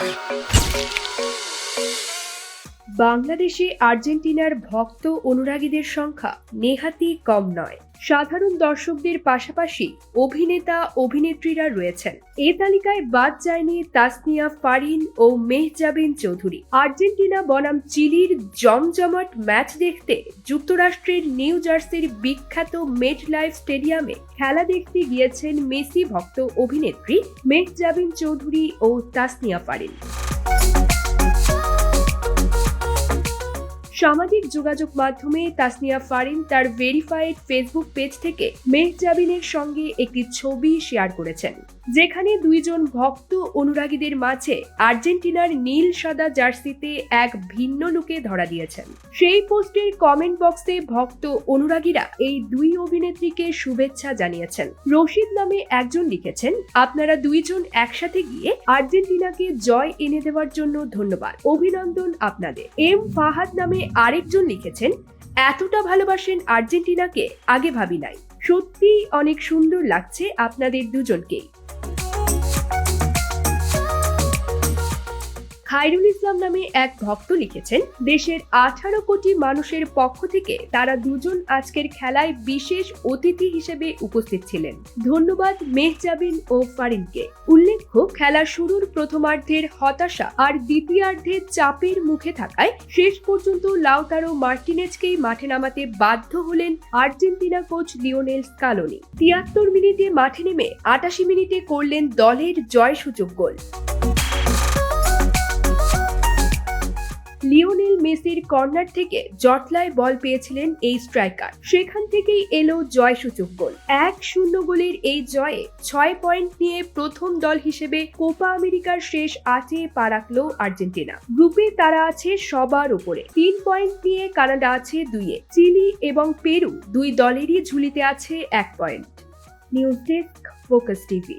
Música বাংলাদেশে আর্জেন্টিনার ভক্ত অনুরাগীদের সংখ্যা নেহাতি কম নয়। সাধারণ দর্শকদের পাশাপাশি অভিনেতা, অভিনেত্রীরা রয়েছেন। এ তালিকায় বাদ যায়নি তাসনিয়া ফারিন ও মেহজাবিন চৌধুরী। আর্জেন্টিনা বনাম চিলির জমজমাট ম্যাচ দেখতে যুক্তরাষ্ট্রের নিউ জার্সির বিখ্যাত মেট লাইফ স্টেডিয়ামে খেলা দেখতে গিয়েছেন মেসি ভক্ত অভিনেত্রী, মেহজাবিন চৌধুরী ও তাসনিয়া ফারিন। সামাজিক যোগাযোগ মাধ্যমে তাসনিয়া ফারিন তার ভেরিফাইড ফেসবুক পেজ থেকে মেহজাবিনের সঙ্গে একটি ছবি শেয়ার করেছেন। যেখানে দুইজন ভক্ত অনুরাগীদের মাঝে আর্জেন্টিনার নীল সাদা জার্সিতে এক ভিন্ন লুকে ধরা দিয়েছেন। সেই পোস্টের কমেন্ট বক্সে ভক্ত অনুরাগীরা এই দুই অভিনেত্রীকে শুভেচ্ছা জানিয়েছেন। রশিদ নামে একজন লিখেছেন, আপনারা দুইজন একসাথে গিয়ে আর্জেন্টিনাকে জয় এনে দেওয়ার জন্য ধন্যবাদ। অভিনন্দন আপনাদের। এম ফাহাদ নামে আরেকজন লিখেছেন, এতটা ভালোবাসেন আর্জেন্টিনাকে, আগে ভাবি নাই। সত্যিই অনেক সুন্দর লাগছে আপনাদের দুজনকেই। খায়রুল ইসলাম নামে এক ভক্ত লিখেছেন, দেশের আঠারো কোটি মানুষের পক্ষ থেকে তারা দুজন আজকের খেলায় বিশেষ অতিথি হিসেবে উপস্থিত ছিলেন। ধন্যবাদ মেহজাবিন ও ফারিনকে। উল্লেখ্য খেলা শুরুর প্রথমার্ধের হতাশা আর দ্বিতীয়ার্ধে চাপের মুখে থাকায় শেষ পর্যন্ত লাউতারো মার্টিনেজকেই মাঠে নামাতে বাধ্য হলেন আর্জেন্টিনা কোচ লিওনেল স্কালোনি। তিয়াত্তর মিনিটে মাঠে নেমে আটাশি মিনিটে করলেন দলের জয়সূচক গোল। লিওনেল মেসির কর্নার থেকে জটলায় বল পেয়েছিলেন এই স্ট্রাইকার। সেখান থেকেই এলো জয়সূচক গোল। এক শূন্য গোলের এই জয়ে ছয় পয়েন্ট নিয়ে প্রথম দল হিসেবে কোপা আমেরিকার শেষ আটে পা রাখল আর্জেন্টিনা। গ্রুপে তারা আছে সবার উপরে। তিন পয়েন্ট নিয়ে কানাডা আছে দুইয়ে। চিলি এবং পেরু দুই দলেরই ঝুলিতে আছে এক point. News desk focus TV.